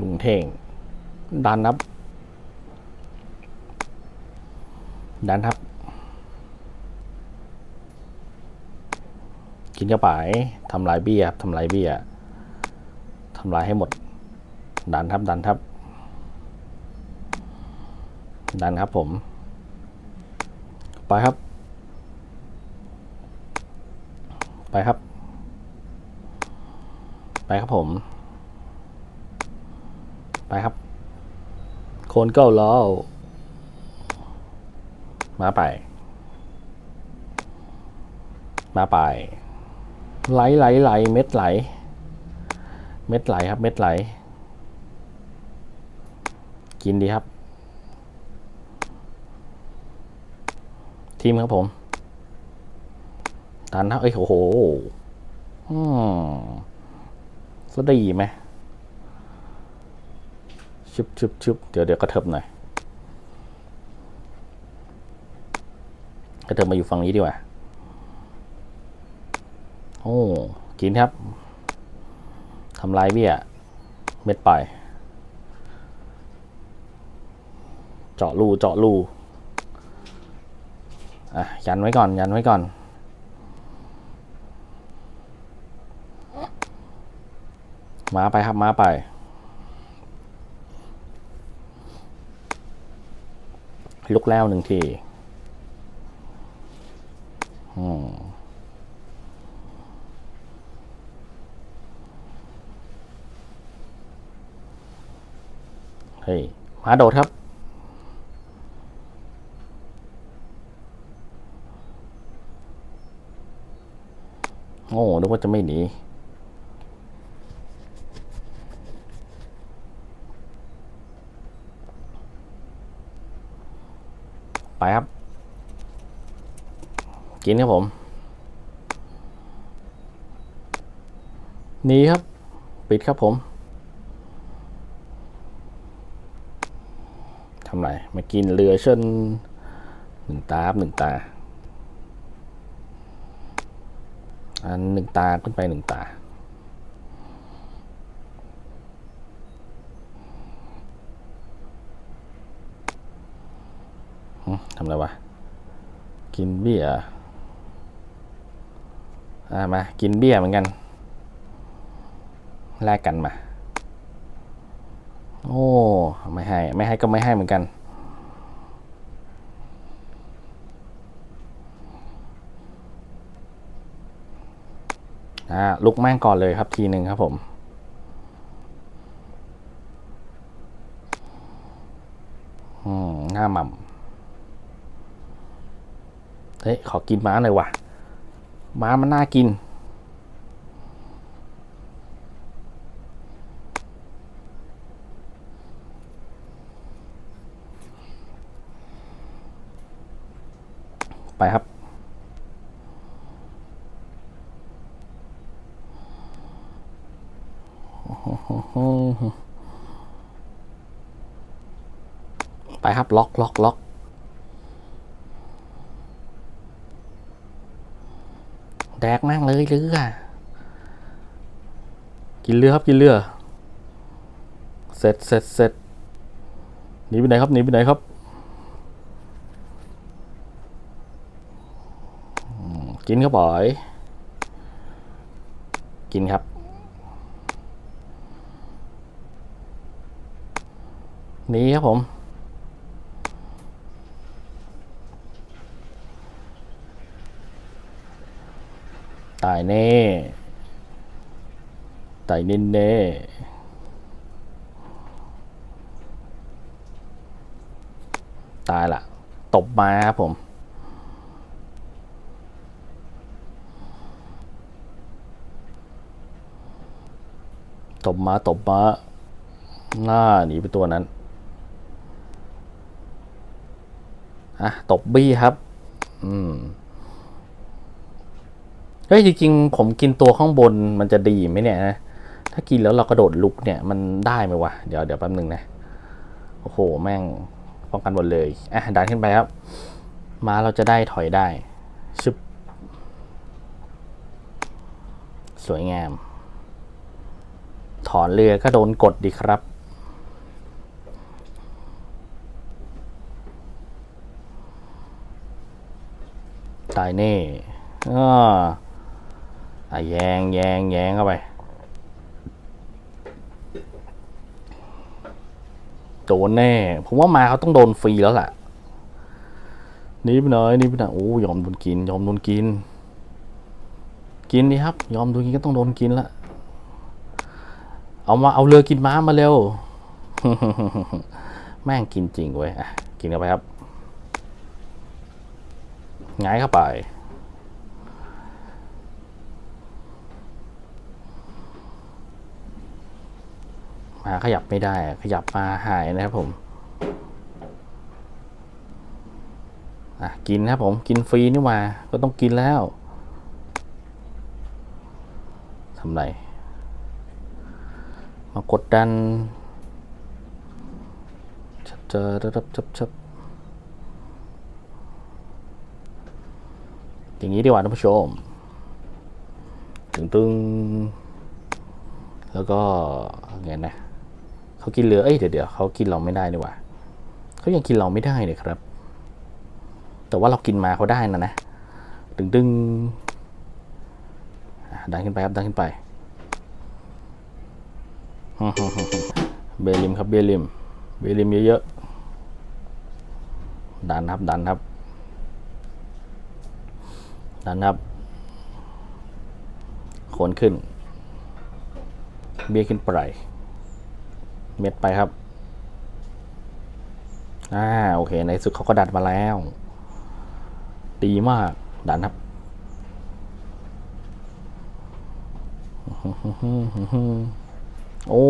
ลุงเท่ง ดันครับ ดันครับ กินเข้าไปทำลายเบี้ยทำลายเบี้ยทำลายให้หมด ดันครับ ดันครับ ดันครับผม ไปครับ ไปครับ ไปครับผม ไปครับ โคนเก้าล้อมาไป มาไป ไหลไหลไหลเม็ดไหล เม็ดไหลครับ เม็ดไหล กินดีครับ ทีมครับผม ตันครับเอ้ยโอ้โหอืมสดีไหม ชุบชุบชุบเดี๋ยวเดี๋ยวกระเทิบหน่อยกระเทิบมาอยู่ฝั่งนี้ดีกว่า โอ้ กินครับ ทำลายเบี้ย เม็ดไป เจาะรูเจาะรูอะ ยันไว้ก่อน ยันไว้ก่อนมาไปครับมาไป ลุกแล้วหนึ่งทีเฮ้ยหมาโดดครับ โอ้นึกว่าจะไม่หนี ไปครับ กินครับผมหนีครับ ปิดครับผมทำไรมากินเรือเชิญหนึ่งตาครับหนึ่งตา อันหนึ่งตาขึ้นไปหนึ่งตาำอะไรวะ กินเบี้ยร์อ่ามา กินเบี้ยร์เหมือนกัน แลกกันมา โอ้ ไม่ให้ ไม่ให้ก็ไม่ให้เหมือนกัน อ่า ลุกแม่งก่อนเลยครับทีหนึ่งครับผมอืมหน้าหม่ำ เฮ้ยขอกินม้าหน่อยว่ะ ม้ามันน่ากิน ไปครับไปครับ ล็อกล็อกล็อก แดกม่งเลยเรือกินเรือครับกินเรือ เสร็จเสร็จเสร็จหนีไปไหนครับหนีไปไหนครับ กินครับบอยกินครับ นี่ครับผม ตายแน่ตายแน่แน่ตายละตบมาครับผมตบมาตบมาหน้าหนีไปตัวนั้นอะตบบี้ครับ อืม เฮ้ยจริงๆผมกินตัวข้างบนมันจะดีไหมเนี่ยนะถ้ากินแล้วเรากระโดดลุกเนี่ยมันได้ไหมวะเดี๋ยวเดี๋ยวแป๊บนึงนะโอ้โหแม่งป้องกันหมดเลยอะดันขึ้นไปครับมาเราจะได้ถอยได้ชึบสวยงาม ถอนเรือก็โดนกดดีครับตายแน่อ่า แยงแยงแยงเข้าไป โดนแน่ ผมว่ามาเขาต้องโดนฟรีแล้วล่ะ นี่ไปหน่อยนี่ไปหน่อยโอ้ยอมโดนกิน ยอมโดนกิน กินดิครับ ยอมโดนกินก็ต้องโดนกินละเอามาเอาเรือกินม้ามาเร็ว แม่งกินจริงเว้ยกินเข้าไปครับง่ายเข้าไป มาขยับไม่ได้ ขยับมาหายนะครับผมอะกินนะครับผมกินฟรีนี่หว่าก็ต้องกินแล้วทำไร มากดดันชับเจอรับชับชับอย่างนี้ดีกว่าท่านผู้ชม ตึงตึงแล้วก็ไงนะ เขากินเรือเอ้ยเดี๋ยวเดี๋ยวเขากินเราไม่ได้นี่ว่าเขายังกินเราไม่ได้เลยครับ แต่ว่าเรากินมาเขาได้นะนะดึงดึงดันขึ้นไปครับดันขึ้นไปเบลิมครับเบลิมเบลิมเยอะๆดันครับดันครับดันครับโคนขึ้น เบี้ยขึ้นไป เม็ดไปครับ อ่า โอเค ในสุดเขาก็ดันมาแล้ว ดีมาก ดันครับ โอ้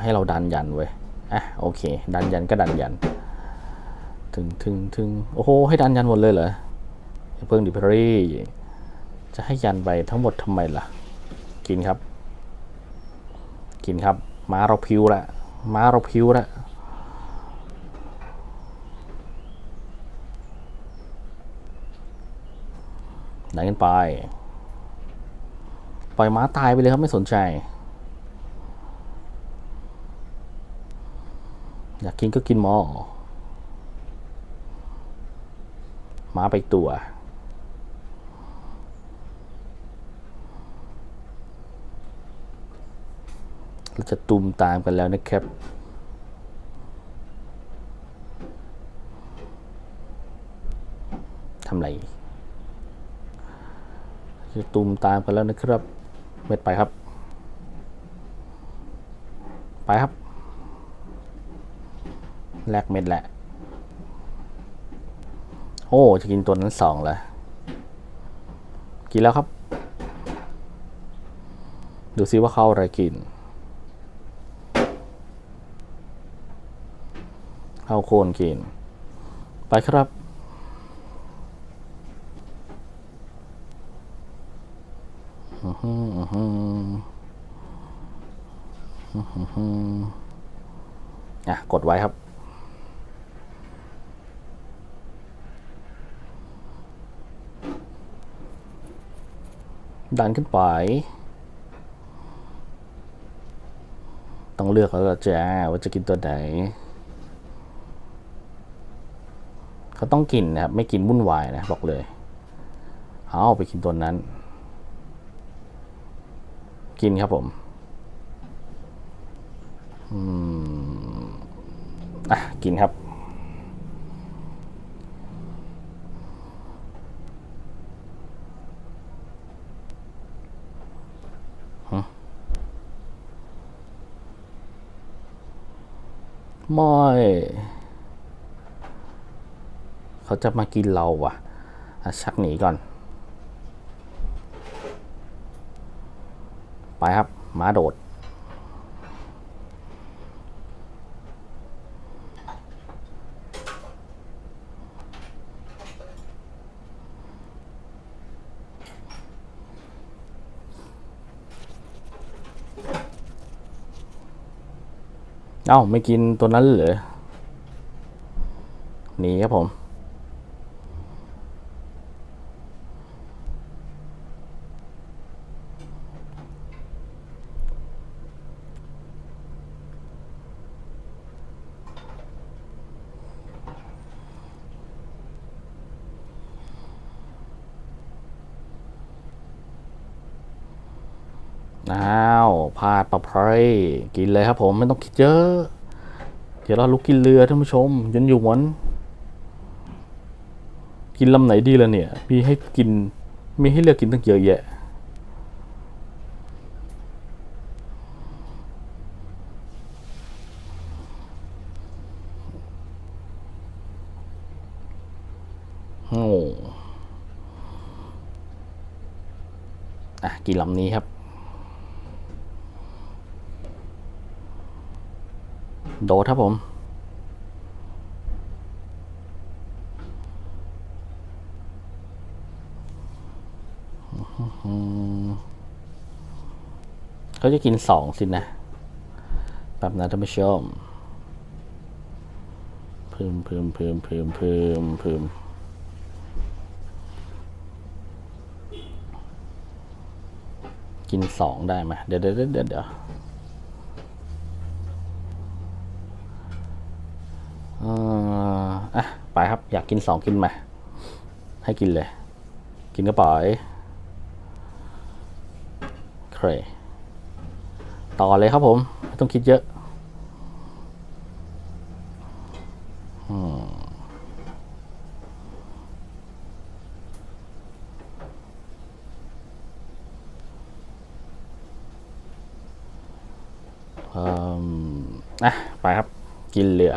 ให้เราดันยันเว้ย อะ โอเค ดันยันก็ดันยัน ถึงถึงถึงโอ้โห ให้ดันยันหมดเลยเหรอ เพิ่งดิพรีจะให้ยันไปทั้งหมดทำไมล่ะ กินครับ กินครับ ม้าเราพิวละ ม้าเราพิวและดันกันไป ปล่อยม้าตายไปเลยครับไม่สนใจ อยากกินก็กินหมอหมาไปตัว เราจะตุมตามกันแล้วนะครับทำไรจะตุมตามกันแล้วนะครับ เม็ดไปครับ ไปครับ แลกเม็ดแหละ โอ้ จะกินตัวนั้นสองเลยกินแล้วครับ ดูซิว่าเขาอะไรกิน เข้าโคนกินไปครับ อือหืออือหืออือหืออะ กดไว้ครับดันขึ้นไป ต้องเลือกแล้วล่ะจ้าว่าจะกินตัวไหน เขาต้องกินนะครับ ไม่กินวุ่นวายนะบอกเลยเอาไปกินตัวนั้น กินครับผมอืมอะกินครับไม่ เขาจะมากินเราว่ะชักหนีก่อน ไปครับม้าโดด เอ้า ไม่กินตัวนั้นเหรอหนีครับผม อ้าวพาดปะเพรยกินเลยครับผมไม่ต้องคิดเยอะ เดี๋ยวเราลุกกินเรือท่านผู้ชมยนหยวนกินลำไหนดีล่ะเนี่ย มีให้กินมีให้เลือกกินตั้งเยอะแยะโอ้อะกินลำนี้ครับ โดดครับผม เขาจะกินสองสินะ แบบนะท่านผู้ชมพึมพึมพึมพึมพึมพึมกินสองได้ไหมเดี๋ยวเดี๋ยวเดี๋ยวเดี๋ยวเดี๋ยวเอ่ออะ ไปครับ อยากกินสองกินมา ให้กินเลย กินกระป๋อยเครต่อเลยครับผมไม่ต้องคิดเยอะอืมอะไปครับ กินเรือ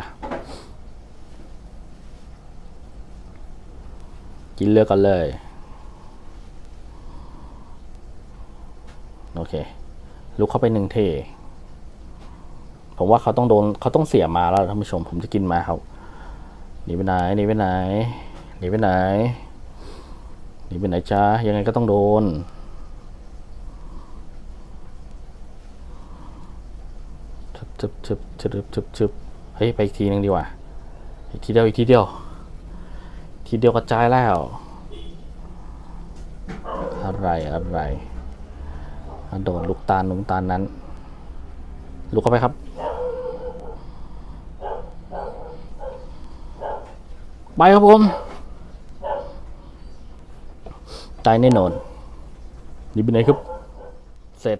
กินเรือก่อนเลย โอเคลุกเข้าไปหนึ่งเท ผมว่าเขาต้องโดนเขาต้องเสียมาแล้วท่านผู้ชม ผมจะกินมาครับหนีไปไหนหนีไปไหนหนีไปไหนหนีไปไหนจ้ายังไงก็ต้องโดน ชึบชึบชึบชึบชึบชึบเฮ้ย ไปอีกทีนึงดีกว่า อีกทีเดียว อีกทีเดียว ทีเดียวกระจายแล้ว อะไรอะไรโดนลูกตาลลูกตาลนั้นลุกเข้าไปครับ ไปครับผมตายแน่นอนนี่เป็นไงครับ เสร็จ